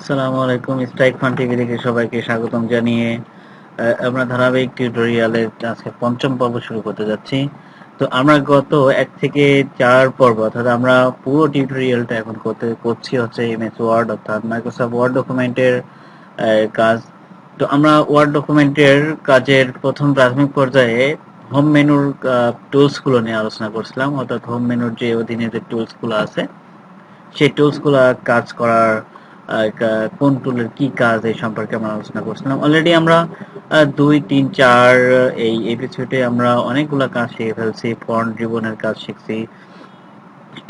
আসসালামু আলাইকুম, strike fun TV থেকে সবাইকে স্বাগতম জানিয়ে আমরা ধারাবাহিক টিউটোরিয়ালের আজকে পঞ্চম পর্ব শুরু করতে যাচ্ছি। তো আমরা গত এক থেকে চার পর্ব, অর্থাৎ আমরা পুরো টিউটোরিয়ালটা এখন করতে, করছি হচ্ছে এমএস ওয়ার্ড অর্থাৎ মাইক্রোসফট ওয়ার্ড ডকুমেন্টের কাজ। তো আমরা ওয়ার্ড ডকুমেন্টের কাজের প্রথম প্রাথমিক পর্যায়ে হোম মেনুর টুলসগুলো নিয়ে আলোচনা করছিলাম। অর্থাৎ হোম মেনুর যে অধীনে যে টুলসগুলো আছে, সেই টুলসগুলো কাজ করার কোন টুলের কি কাজ এই সম্পর্কে আমরা আলোচনা করছিলাম। অলরেডি আমরা দুই, তিন, চার, এই এপিসোডে আমরা অনেকগুলো কাজ শিখে ফেলছি ফন্ট জীবনের কাজ শিখছি।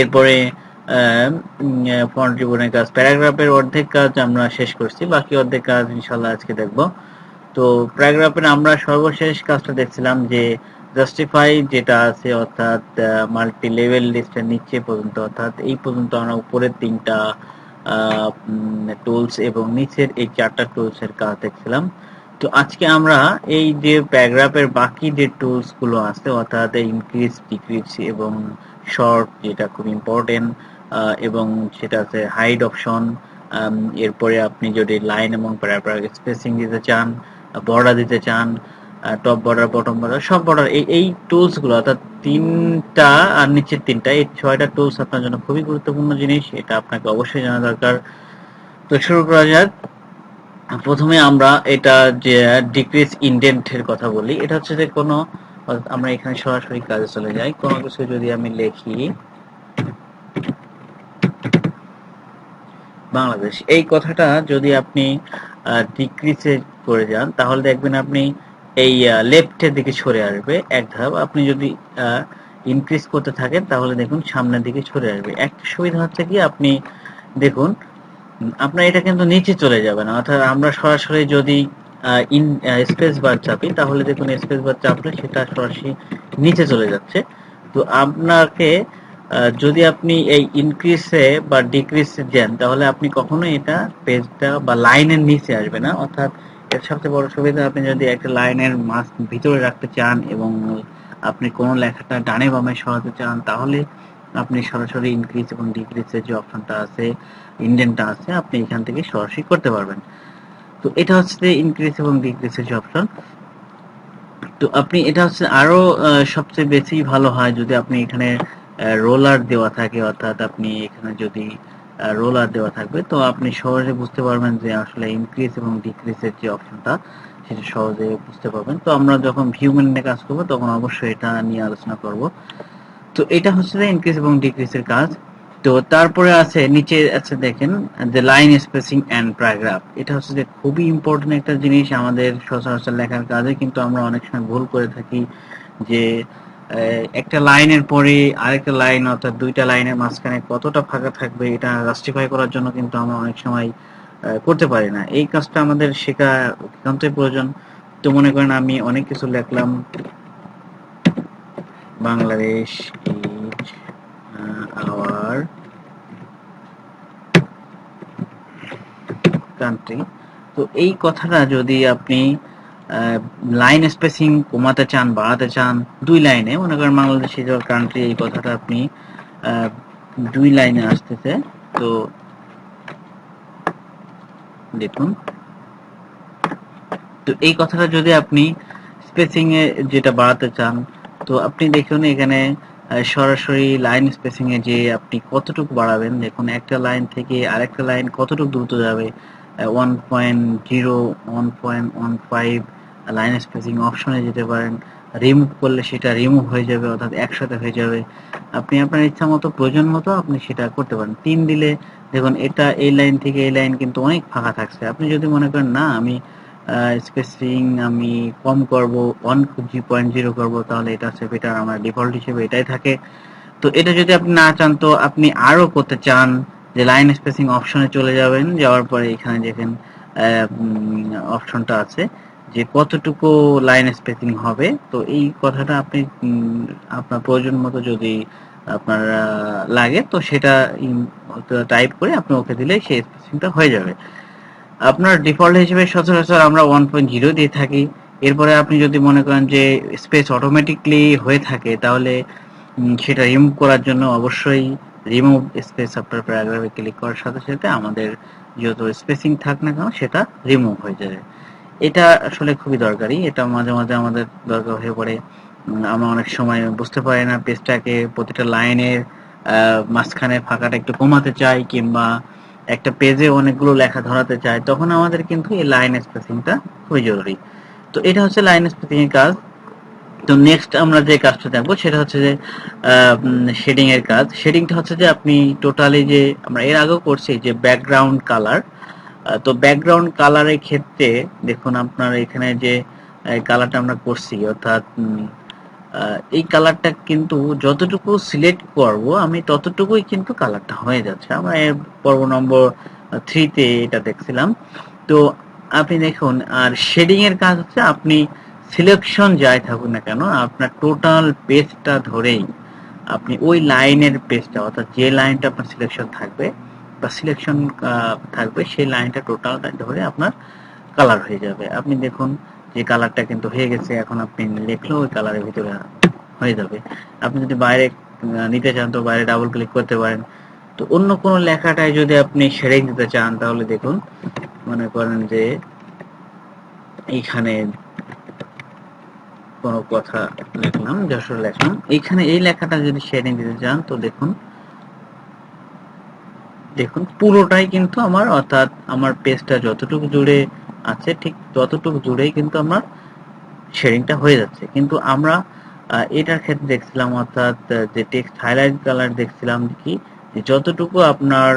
এরপরে ফন্ট জীবনের কাজ, প্যারাগ্রাফের অর্ধেক কাজ আমরা শেষ করছি, বাকি অর্ধেক কাজ ইনশাল্লাহ আজকে দেখব। তো প্যারাগ্রাফের আমরা সর্বশেষ কাজটা দেখছিলাম যে জাস্টিফাই যেটা আছে, অর্থাৎ মাল্টি লেভেল লিস্টের নিচে পর্যন্ত, অর্থাৎ এই পর্যন্ত আমরা উপরের তিনটা টুলস এবং নিচের এই চারটা টুলস এর কাজ দেখছিলাম। তো আজকে আমরা এই যে প্যারাগ্রাফের বাকি যে টুলসগুলো আছে, অর্থাৎ ইনক্রিজ ডিক্রিজ এবং শর্ট যেটা খুব ইম্পর্টেন্ট এবং সেটা আছে হাইড অপশন এরপরে আপনি যদি লাইন এবং প্যারাগ্রাফ স্পেসিং দিতে চান বর্ডার দিতে চান টপ বর্ডার বটম বর্ডার সব বর্ডার এই এই টুলসগুলো, অর্থাৎ তিনটা আর নিচের তিনটা, এই ছয়টা টুলস আপনার জন্য খুবই গুরুত্বপূর্ণ জিনিস, এটা আপনাকে অবশ্যই জানা দরকার। তো শুরু করা যাক। প্রথমে আমরা এটা যে ডিক্রিজ ইন্ডেন্টের কথা বলি, এটা হচ্ছে যে কোনো আমরা এখানে সরাসরি কাজে চলে যাই। কোনো কিছু যদি আমি লিখি, বাংলাদেশ, এই কথাটা যদি আপনি ডিক্রিজে করে যান, তাহলে দেখবেন আপনি এই লেফটের দিকে সরে আসবে এক ধাপ। আপনি যদি ইনক্রিজ করতে থাকেন, তাহলে দেখুন সামনের দিকে সরে আসবে। একটা সুবিধা হচ্ছে কি, আপনি দেখুন, আপনার এটা কিন্তু নিচে চলে যাবে না। অর্থাৎ আমরা সরাসরি যদি ইন স্পেস বার চাপি, তাহলে দেখুন স্পেস বার চাপলে সেটা সরাসরি নিচে চলে যাচ্ছে। তো আপনাকে যদি আপনি এই ইনক্রিজে বা ডিক্রিজে দেন, তাহলে আপনি কখনো এটা পেজটা বা লাইনের নিচে আসবে না। অর্থাৎ এর সবচেয়ে বড় সুবিধা আপনি যদি একটা লাইনের মাঝ ভিতরে রাখতে চান এবং আপনি কোনো লেখাটা ডানে বামে সরাতে চান তাহলে আপনি সরাসরি ইনক্রিজ এবং ডিক্রিজের যে অপশনটা আছে ইন্ডেন্টটা আছে আপনি এখান থেকে সরাসরি করতে পারবেন। তো এটা হচ্ছে ইনক্রিজ এবং ডিক্রিজের যে অপশন তো আপনি এটা হচ্ছে আরও আহ, সবচেয়ে বেশি ভালো হয় যদি আপনি এখানে রোলার দেওয়া থাকে অর্থাৎ আপনি এখানে যদি রোলার দেওয়া থাকবে। তো আপনি সহজে বুঝতে পারবেন যে আসলে ইনক্রিজ এবং ডিক্রিজের যে অপশনটা সেটা সহজে বুঝতে পারবেন। তো আমরা যখন ভিউ মেনুতে কাজ করব, তখন অবশ্যই এটা নিয়ে আলোচনা করব। তো এটা হচ্ছে যে ইনক্রিজ এবং ডিক্রিজের কাজ। তো তারপরে আছে, নিচে আছে দেখেন যে লাইন স্পেসিং এন্ড প্যারাগ্রাফ এটা হচ্ছে যে খুবই ইম্পর্টেন্ট একটা জিনিস আমাদের সচরাচর লেখার কাজে, কিন্তু আমরা অনেক সময় ভুল করে থাকি যে একটা লাইনের পরে আরেকটা লাইন অর্থাৎ দুইটা লাইনের মাঝখানে কতটা ফাঁকা থাকবে এটা জাস্টিফাই করার জন্য কিন্তু আমরা অনেক সময় করতে পারি না। এই কাজটা আমাদের শেখা একান্তই প্রয়োজন। তো মনে করেন আমি অনেক কিছু লিখলাম। বাংলাদেশ ইজ আওয়ার কান্ট্রি তো এই কথাটা যদি আপনি লাইন স্পেসিং কমাতে চান, বাড়াতে চান, দুই লাইনে মনে করেন বাংলাদেশ কান্ট্রি এই কথাটা আপনি দুই লাইনে আসতেছে। তো দেখুন। তো এই কথাটা যদি আপনি স্পেসিং এ যেটা বাড়াতে চান, তো আপনি দেখুন এখানে সরাসরি লাইন স্পেসিং এ যে আপনি কতটুকু বাড়াবেন, দেখুন একটা লাইন থেকে আরেকটা লাইন কতটুকু দ্রুত যাবে one point zero one point one five line spacing অপশনে যেতে পারেন। রিমুভ করলে সেটা রিমুভ হয়ে যাবে, অর্থাৎ একসাথে হয়ে যাবে। আপনি আপনার ইচ্ছা মতো প্রয়োজন মতো আপনি সেটা করতে পারেন। তিন দিলে দেখুন, এটা এই লাইন থেকে এই লাইন কিন্তু অনেক ফাঁকা থাকছে। আপনি যদি মনে করেন, না, আমি স্পেসিং আমি কম করব ওয়ান জি পয়েন্ট জিরো করব, তাহলে এটা হচ্ছে বেটার আমার ডিফল্ট হিসেবে এটাই থাকে। তো এটা যদি আপনি না চান, তো আপনি আরও করতে চান যে লাইন স্পেসিং অপশনে চলে যাবেন, যাওয়ার পরে এখানে দেখেন অপশনটা আছে। যে কতটুকু লাইন স্পেসিং হবে, তো এই কথাটা আপনি আপনার প্রয়োজন মতো যদি আপনার লাগে, তো সেটা টাইপ করে আপনি ওকে দিলে সেই স্পেসিংটা হয়ে যাবে। আপনার ডিফল্ট হিসেবে সচরাচর আমরা ওয়ান পয়েন্ট জিরো দিয়ে থাকি। এরপরে আপনি যদি মনে করেন যে স্পেস অটোমেটিকলি হয়ে থাকে, তাহলে সেটা রিমুভ করার জন্য অবশ্যই রিমুভ স্পেস আফটার প্যারাগ্রাফে ক্লিক করার সাথে সাথে আমাদের যত স্পেসিং থাক না কেন, সেটা রিমুভ হয়ে যাবে। এটা আসলে খুবই দরকারি। এটা মাঝে মাঝে আমাদের দরকার হয়ে পড়ে। আমরা অনেক সময় বুঝতে পারি না পেজটাকে প্রতিটা লাইনের মাঝখানে ফাঁকাটা একটু কমাতে চাই কিংবা একটা পেজে অনেকগুলো লেখা ধরাতে চাই, তখন আমাদের কিন্তু এই লাইন স্পেসিংটা খুবই জরুরি। তো এটা হচ্ছে লাইন স্পেসিং এর কাজ। তো নেক্সট আমরা যে কাজটা দেখব সেটা হচ্ছে যে শেডিং এর কাজ। শেডিংটা হচ্ছে যে আপনি টোটালি যে আমরা এর আগেও করছি যে ব্যাকগ্রাউন্ড কালার তো ব্যাকগ্রাউন্ড কালারের ক্ষেত্রে দেখুন আপনার এখানে যে কালারটা আমরা করছি, অর্থাৎ এই কালারটা কিন্তু যতটুকু সিলেক্ট করব, আমি ততটুকুই কিন্তু কালারটা হয়ে যাচ্ছে। আমরা এর পর্ব নম্বর থ্রিতে এটা দেখছিলাম। তো আপনি দেখুন, আর শেডিং এর কাজ হচ্ছে আপনি সিলেকশন যাই থাকুন না কেন, আপনার টোটাল পেজটা ধরেই আপনি ওই লাইনের পেজটা অর্থাৎ যে লাইনটা আপনার সিলেকশন থাকবে বা সিলেকশন থাকবে, সেই লাইনটা টোটাল ধরে আপনার কালার হয়ে যাবে। আপনি দেখুন যে কালারটা কিন্তু হয়ে গেছে, এখন আপনি লিখলেও ওই কালারের ভিতরে হয়ে যাবে। আপনি যদি বাইরে নিতে চান তো বাইরে ডাবল ক্লিক করতে পারেন। তো অন্য কোনো লেখাটায় যদি আপনি শেডিং দিতে চান, তাহলে দেখুন, মনে করেন যে এইখানে কোনো কথা লিখলাম, যশোর লেখলাম। এইখানে এই লেখাটা যদি শেডিং দিতে চান, তো দেখুন দেখুন, পুরোটাই কিন্তু আমার, অর্থাৎ আমার পেজটা যতটুকু জুড়ে আছে, ঠিক ততটুকু জুড়েই কিন্তু আমার শেডিংটা হয়ে যাচ্ছে। কিন্তু আমরা এটার ক্ষেত্রে দেখছিলাম, অর্থাৎ যে টেক্সট হাইলাইট কালার দেখছিলাম কি, যে যতটুকু আপনার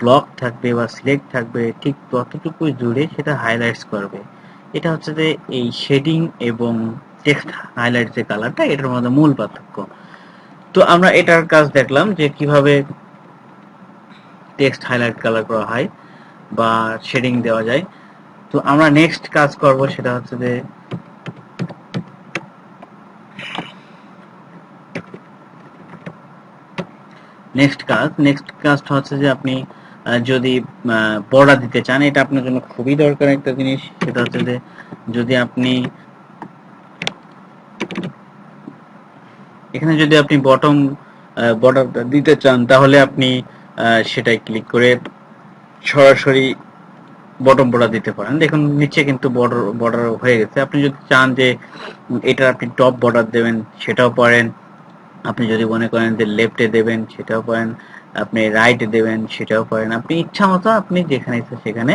ব্লক থাকবে বা সিলেক্ট থাকবে, ঠিক ততটুকু জুড়ে সেটা হাইলাইটস করবে। এটা হচ্ছে যে এই শেডিং এবং টেক্সট হাইলাইট যে কালারটা এটার মধ্যে মূল পার্থক্য। তো আমরা এটার কাজ দেখলাম যে কীভাবে টেক্সট হাইলাইট কালার করা হয় বা শেডিং দেওয়া যায়। তো আমরা নেক্সট কাজ করব সেটা হচ্ছে যে নেক্সট কাজ, নেক্সট কাজটা হচ্ছে যে আপনি যদি বর্ডার দিতে চান, এটা আপনার জন্য খুবই দরকার একটা জিনিস, সেটা হচ্ছে যে যদি আপনি, এখানে যদি আপনি বটম বর্ডারটা দিতে চান, তাহলে আপনি সেটাই ক্লিক করে সরাসরি বটম বর্ডার দিতে পারেন। দেখুন, নিচে কিন্তু বর্ডার বর্ডার হয়ে গেছে। আপনি যদি চান যে এটা আপনি টপ বর্ডার দেবেন, সেটাও পারেন। আপনি যদি মনে করেন যে লেফটে দেবেন, সেটাও পারেন। আপনি রাইটে দেবেন, সেটাও পারেন। আপনি ইচ্ছা মতো আপনি যেখানে ইচ্ছা সেখানে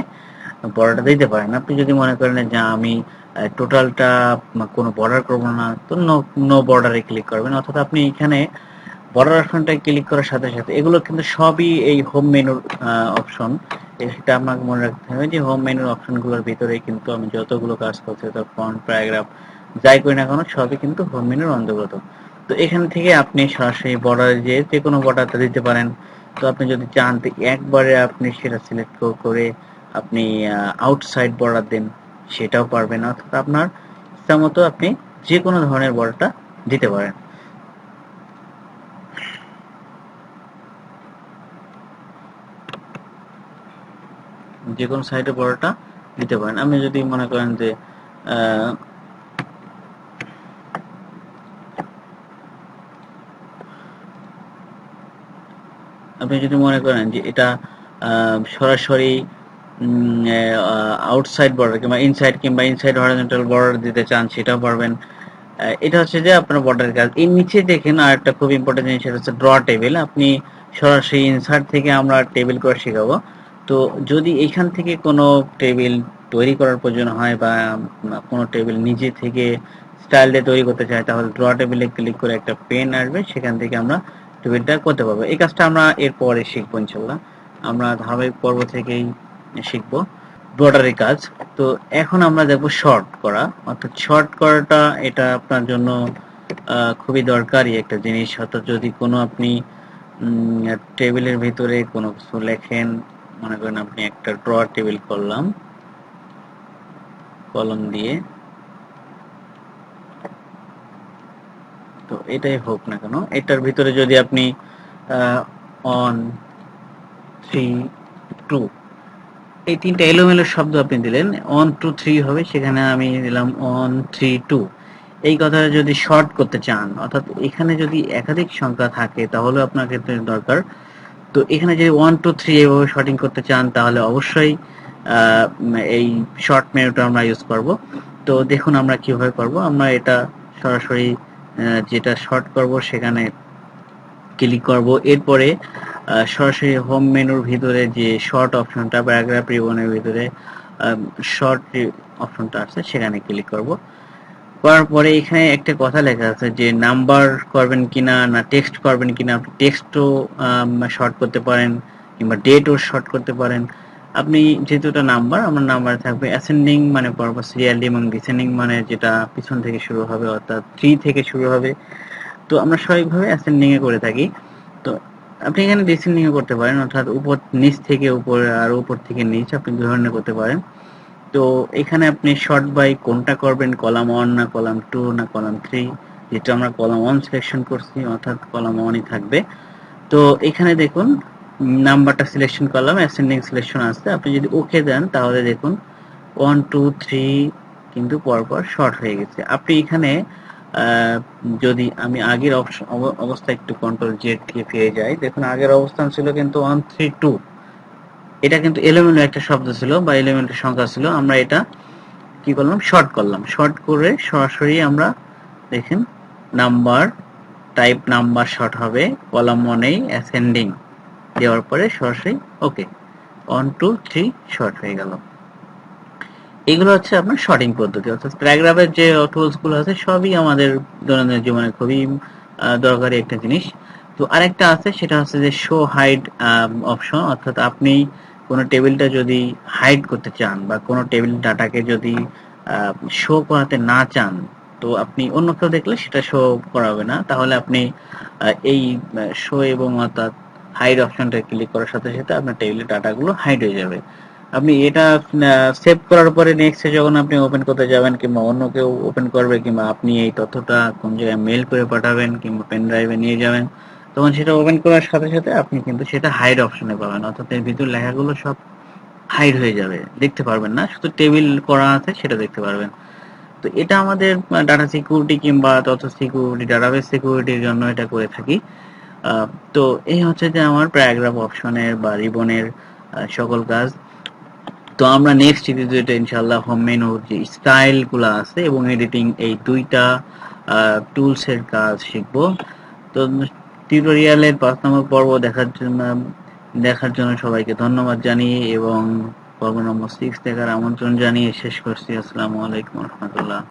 বর্ডারটা দিতে পারেন। আপনি যদি মনে করেন যে আমি টোটালটা কোনো বর্ডার করব না, তো নো নো বর্ডারে ক্লিক করবেন। অর্থাৎ আপনি এখানে বর্ডার অপশনটা ক্লিক করার সাথে সাথে, এগুলো কিন্তু সবই এই হোম মেনুর অপশন সেটা আপনাকে মনে রাখতে হবে যে হোম মেনুর অপশনগুলোর ভিতরে কিন্তু আমি যতগুলো কাজ করছি অর্থাৎ ফন্ট প্যারাগ্রাফ যাই করি না কেন, সবই কিন্তু হোম মেনুর অন্তর্গত। তো এখান থেকে আপনি সরাসরি বর্ডারে যে যে কোনো বর্ডারটা দিতে পারেন। তো আপনি যদি চান একবারে আপনি সেটা সিলেক্ট করে আপনি আউটসাইড বর্ডার দেন, সেটাও পারবেন। অর্থাৎ আপনার ইচ্ছা মতো আপনি যে কোনো ধরনের বর্ডারটা দিতে পারেন। যে কোনো সাইডে বর্ডারটা দিতে পারেন। আপনি যদি মনে করেন যে আপনি যদি মনে করেন যে এটা সরাসরি আউটসাইড বর্ডার কিংবা ইনসাইড কিংবা ইনসাইড হরিজন্টাল বর্ডার দিতে চান, সেটাও পারবেন। এটা হচ্ছে যে আপনার বর্ডার কাজ। এর নিচে দেখেন আর একটা খুব ইম্পর্টেন্ট জিনিস, সেটা হচ্ছে ড্র টেবিল আপনি সরাসরি ইনসার্ট থেকে আমরা টেবিল করে শেখাবো। তো যদি এখান থেকে কোনো টেবিল তৈরি করার প্রয়োজন হয় বা কোনো টেবিল নিজে থেকে স্টাইল দিয়ে তৈরি করতে চাই তাহলে ড্র টেবিলে ক্লিক করে একটা পেন আসবে, সেখান থেকে আমরা টেবিলটা করতে পারব। এই কাজটা আমরা এরপরে শিখব ইনশাল্লাহ আমরা ধারাবাহিক পর্ব থেকেই শিখব বর্ডারের কাজ। তো এখন আমরা দেখব শর্ট করা। অর্থাৎ শর্ট করাটা এটা আপনার জন্য খুবই দরকারি একটা জিনিস। অর্থাৎ যদি কোনো আপনি টেবিলের ভিতরে কোনো কিছু লেখেন মনে করেন আপনি একটা ড্র টেবিল করলাম, কলম দিয়ে। তো এটাই হোক না কেন, এটার ভিতরে যদি আপনি অন থ্রি টু এই তিনটা এলোমেলো শব্দ আপনি দিলেন অন টু থ্রি হবে, সেখানে আমি দিলাম অন থ্রি টু এই কথাটা যদি শর্ট করতে চান, অর্থাৎ এখানে যদি একাধিক সংখ্যা থাকে, তাহলে আপনার ক্ষেত্রে দরকার তো এখানে যদি ওয়ান টু থ্রি এভাবে শর্টিং করতে চান, তাহলে অবশ্যই এই শর্ট মেনুটা আমরা ইউজ করব। তো দেখুন আমরা কীভাবে করব। আমরা এটা সরাসরি যেটা শর্ট করব, সেখানে ক্লিক করব। এরপরে সরাসরি হোম মেনুর ভিতরে যে শর্ট অপশনটা প্যারাগ্রাফ রিবনের ভিতরে শর্ট অপশনটা আছে, সেখানে ক্লিক করব। করার পরে এখানে একটা কথা লেখা আছে যে নাম্বার করবেন কিনা না টেক্সট করবেন কিনা, আপনি টেক্সটও শর্ট করতে পারেন কিংবা ডেটও শর্ট করতে পারেন। আপনি যেহেতু এটা নাম্বার, আমার নাম্বার থাকবে অ্যাসেন্ডিং মানে পরপর সিরিয়ালি এবং ডিসেন্ডিং মানে যেটা পিছন থেকে শুরু হবে, অর্থাৎ থ্রি থেকে শুরু হবে। তো আমরা স্বাভাবিকভাবে অ্যাসেন্ডিং এ করে থাকি। তো আপনি এখানে ডিসেন্ডিং করতে পারেন, অর্থাৎ উপর নিচ থেকে উপরে আর উপর থেকে নিচ আপনি দুই ধরনের করতে পারেন। তো এখানে আপনি শর্ট বাই কোনটা করবেন? কলাম ওয়ান না কলাম টু না কলাম থ্রি যেটা আমরা কলাম ওয়ান সিলেকশন করছি, অর্থাৎ কলাম ওয়ানই থাকবে। তো এখানে দেখুন নাম্বারটা সিলেকশন করলাম অ্যাসেন্ডিং সিলেকশন আছে। আপনি যদি ওকে দেন, তাহলে দেখুন ওয়ান টু থ্রি কিন্তু পরপর শর্ট হয়ে গেছে। আপনি এখানে যদি আমি আগের অবস্থা একটু কন্ট্রোল জেড দিয়ে ফিরে যাই, দেখুন আগের অবস্থান ছিল কিন্তু ওয়ান থ্রি টু এটা কিন্তু এলোমেলো একটা শব্দ ছিল বা এলোমেলো সংখ্যা ছিল। আমরা এটা কি করলাম? শর্ট করলাম। শর্ট করে সরাসরি আমরা দেখেন নাম্বার টাইপ নাম্বার শর্ট হবে কলাম ওয়ানেই অ্যাসেন্ডিং দেওয়ার পরে সরাসরি okay one two three sort হয়ে গেল। এগুলো হচ্ছে আপনার শর্টিং পদ্ধতি। অর্থাৎ প্যারাগ্রাফের যে টুলসগুলো আছে, সবই আমাদের দৈনন্দিন জীবনে খুবই দরকারি একটা জিনিস। তো আরেকটা আছে, সেটা হচ্ছে যে শো হাইড অপশন অর্থাৎ আপনি কোনো টেবিলটা যদি হাইড করতে চান বা কোনো টেবিল ডাটাকে যদি শো করাতে না চান, তো আপনি অন্য কেউ দেখলে সেটা শো করাবে না। তাহলে আপনি এই শো এবং অর্থাৎ হাইড অপশনটা ক্লিক করার সাথে সাথে আপনার টেবিলের ডাটাগুলো হাইড হয়ে যাবে। আপনি এটা সেভ করার পরে নেক্সটে যখন আপনি ওপেন করতে যাবেন কিংবা অন্য কেউ ওপেন করবে কিংবা আপনি এই তথ্যটা কোন জায়গায় মেল করে পাঠাবেন কিংবা পেন ড্রাইভে নিয়ে যাবেন তখন সেটা ওপেন করার সাথে সাথে আপনি কিন্তু সেটা হাইড অপশনে পাবেন। অর্থাৎ এর ভিতর লেখাগুলো সব হাইড হয়ে যাবে। দেখতে পারবেন না, শুধু টেবিল করা আছে সেটা দেখতে পারবেন। তো এটা আমাদের ডাটা সিকিউরিটি কিংবা তথ্য সিকিউরিটি ডাটাবেস সিকিউরিটির জন্য এটা করে থাকি। তো এই হচ্ছে যে আমার প্যারাগ্রাফ অপশনের বা রিবনের সকল কাজ। তো আমরা নেক্সট ভিডিওতে ইনশাআল্লাহ হোম মেনুর যে স্টাইলগুলো আছে এবং এডিটিং এই দুইটা টুলস এর কাজ শিখব। তো টিউটোরিয়ালের পাঁচ নম্বর পর্ব দেখার জন্য দেখার জন্য সবাইকে ধন্যবাদ জানিয়ে এবং পর্ব নম্বর সিক্স দেখার আমন্ত্রণ জানিয়ে শেষ করছি। আসসালামু আলাইকুম রহমতুল্লাহ।